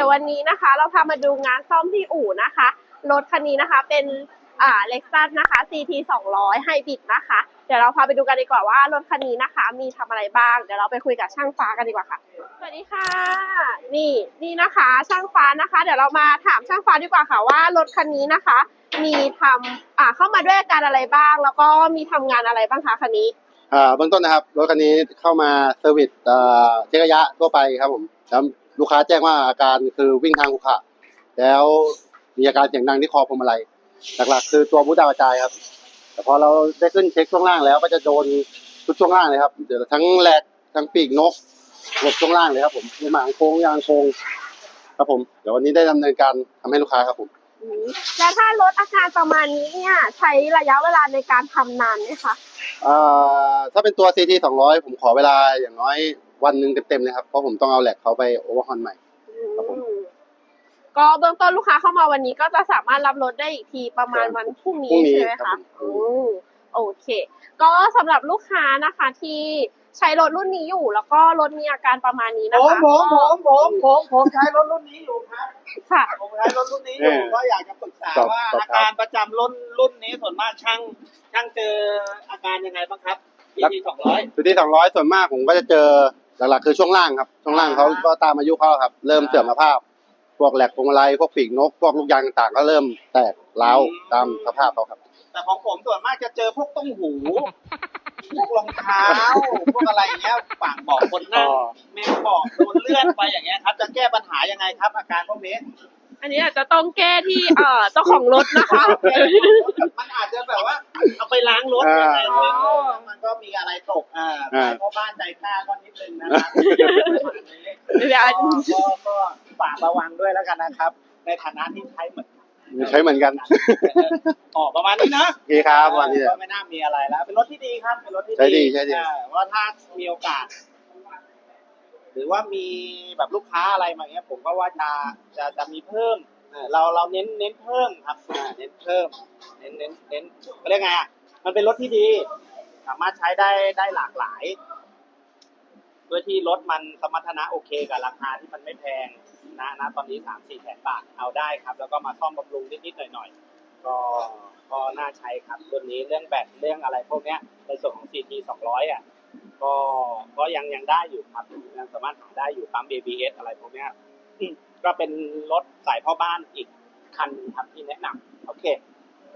ดี๋ยววันนี้นะคะ เราพามาดูงานซ่อมที่อู่นะคะ รถคันนี้นะคะเป็นอ่าเล็กซัสนะคะ CT 200ไฮบริดนะคะ เดี๋ยวเราพาไปดูกันดีกว่าว่ารถคันนี้นะคะ มีทำอะไรบ้าง เดี๋ยวเราไปคุยกับช่างฟ้ากันดีกว่าค่ะ สวัสดีค่ะ นี่นี่นะคะ ช่างฟ้านะคะ เดี๋ยวเรามาถามช่างฟ้าดีกว่าค่ะว่ารถคันนี้นะคะ มีทำอ่าเข้ามาด้วยอาการอะไรบ้าง แล้วก็มีทำงานอะไรบ้างคะคันนี้อ่าเบื้องต้นนะครับรถคันนี้เข้ามาเซอร์วิสเอ่อเช็คระยะทั่วไปครับผมแล้ว ลูกค้าแจ้งว่าอาการคือวิ่งทางขรุขระแล้วมีอาการเสียงดังที่คอพวงมาลัยหลักๆ คือตัวบูทดาวกระจายครับ แต่พอเราได้ขึ้นเช็คช่วงล่างแล้วก็จะโดนทุกช่วงล่างเลยครับเดี๋ยวทั้งแหลกทั้งปีกนกหลบช่วงล่างเลยครับผมมีหมางโค้งยางโค้งครับผมเดี๋ยววันนี้ได้ดำเนินการทำให้ลูกค้าครับผมอืมแล้วถ้ารถอาการประมาณนี้เนี่ยใช้ระยะเวลาในการทำนานไหมคะอ่าถ้าเป็นตัว CT 200 ผมขอเวลาอย่างน้อย วันหนึ่งเต็มๆเลยครับเพราะผมต้องเอาแหลกเขาไปโอเวอร์ฮอนใหม่ ครับผมอืมก็เบื้องต้นลูกค้าเข้ามาวันนี้ก็จะสามารถรับรถได้อีกทีประมาณวันพรุ่งพรุ่นี้งนี้ใช่ไหมครัคะบผม อืมโอเค ก็สำหรับลูกค้านะคะที่ใช้รถรุ่นนี้อยู่ แล้วก็รถมีอาการประมาณนี้ผนะมคะผมผมผมผมผมใช้รถรุ่นนี้อยู่ครับค่ะ ผมใช้รถรุ่นนี้อยู่เออก็อยากจะปรึกษาสอบว่าสอบอาถาม การประจำรุ่นรุ่นนี้ส่วนมากช่างช่างเจออาการยังไงบ้างครับทีทีสองร้อย CT 200ส่วนมากผมก็จะเจอ หลักๆคือช่วงล่างครับ ช่วงล่างเขาอ่าก็ตามอายุเขาครับ เริ่มอ่าเสื่อมสภาพ พวกแหลกพวงมาลัยพวกปีกนก พวกลูกยางต่างๆ ก็เริ่มแตกร้าวอืมตามสภาพเขาครับ แต่ของผมส่วนมากจะเจอพวกต้มหูพวกรองเท้าพวกอะไรอย่างเงี้ยฝากบอกคนนั่งอ๋อเมนบอกโดนเลื่อนไปอย่างเงี้ยครับ จะแก้ปัญหายังไงครับ อาการพวกนี้ อันนี้อาจจะต้องแก้ที่เอ่อเจ้าของรถนะคะ มันอาจจะแบบว่า เอาไปล้างรถอ่ายังไงอ๋อมันก็ มีอะไรตกอ่าอ่าเพราะบ้านใจกล้าก็นิดนึงนะครับเดี๋ยวอันก็ก็ฝากระวังด้วยแล้วกันนะครับ ในฐานะที่ใช้เหมือนกันใช้เหมือนกันออกประมาณนี้นะโอเคครับวันนี้ก็ไม่น่ามีอะไรแล้ว เป็นรถที่ดีครับเป็นรถที่ใช้ดีใช้ดีอ่าว่าถ้ามีโอกาส หรือว่ามีแบบลูกค้าอะไรมาเงี้ย ผมก็ว่าจะจะจะมีเพิ่มเออเราเราเน้นเน้นเพิ่มครับอ่าเน้นเพิ่ม เน้นเน้นเน้นเขาเรียกไงอะมันเป็นรถที่ดี สามารถใช้ได้ได้หลากหลายด้วยที่รถมันสมรรถนะโอเคกับราคาที่มันไม่แพงนะนะตอนนี้สามสี่แสนบาทเอาได้ครับ แล้วก็มาซ่อมบำรุงนิดๆหน่อยๆก็ก็น่าใช้ครับรุ่นนี้เรื่องแบตเรื่องอะไรพวกเนี้ยในส่วนของ CT 200 อะก็ก็ยังยังได้อยู่ครับยังสามารถหาได้อยู่ปั๊ม ABS อะไรพวกเนี้ยก็เป็นรถสายพ่อบ้านอีกคันหนึ่งครับที่แนะนำโอเค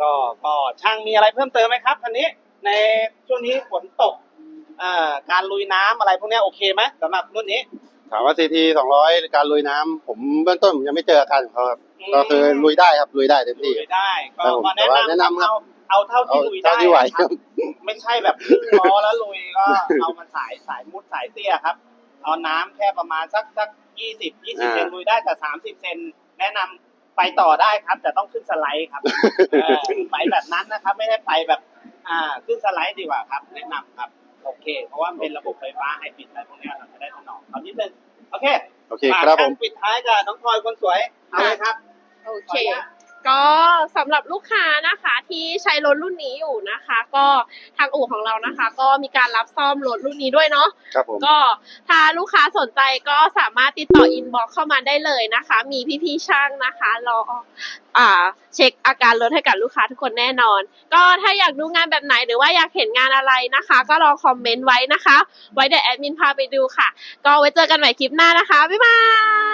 ก็ก็ช่างมีอะไรเพิ่มเติมไหมครับคันนี้ ในช่วงนี้ฝนตกอ่าการลุยน้ำอะไรพวกเนี้ยโอเคไหมสำหรับรุ่นนี้ ถามว่า CT 200การลุยน้ำผมเบื้องต้นผมยังไม่เจออาการของเขาครับอืมก็คือลุยได้ครับลุยได้เต็มลุที่ยได้ก็ครับผมมาแต่ว่าแนะแนะนำนำครับ เอาเอาเท่าเอาที่ลุยได้เท่าที่ไหวคครัรับบ ไม่ใช่แบบครึ่งล้อแล้วลุยก็เอามันสายสายมุดสายเตี้ยครับ เอาน้ำแค่ประมาณสักสักยี่สิบยี่สิบอ่า เซนลุยได้แต่สามสิบเซนแนะนำไปต่อได้ครับ แต่ต้องขึ้นสไลด์ครับเออไปแบบนั้นนะครับ ไม่ได้ไปแบบ อ่าขึ้นสไลด์ดีกว่าครับ แนะนำครับ โอเค เพราะว่ามันเป็นระบบไฟฟ้าไฮบริดอะไรพวกเนี้ยเราจะได้ถนอมเอานิดนึงโอเคโอเคฝากครับผท่ามนปิดท้ายกับน้องพลอยคนสวยเอาเลยครับ โอเค ก็สำหรับลูกค้านะคะที่ใช้รถรุ่นนี้อยู่นะคะ ก็ทางอู่ของเรานะคะ ก็มีการรับซ่อมรถรุ่นนี้ด้วยเนาะครับผมก็ถ้าลูกค้าสนใจก็สามารถติดต่ออินบ็อกเข้ามาได้เลยนะคะ มีพี่ๆช่างนะคะรออ่าเช็คอาการรถให้กับลูกค้าทุกคนแน่นอน ก็ถ้าอยากดูงานแบบไหนหรือว่าอยากเห็นงานอะไรนะคะ ก็ลองคอมเมนต์ไว้นะคะ ไว้เดี๋ยวแอดมินพาไปดูค่ะ ก็ไว้เจอกันใหม่คลิปหน้านะคะบ๊ายบาย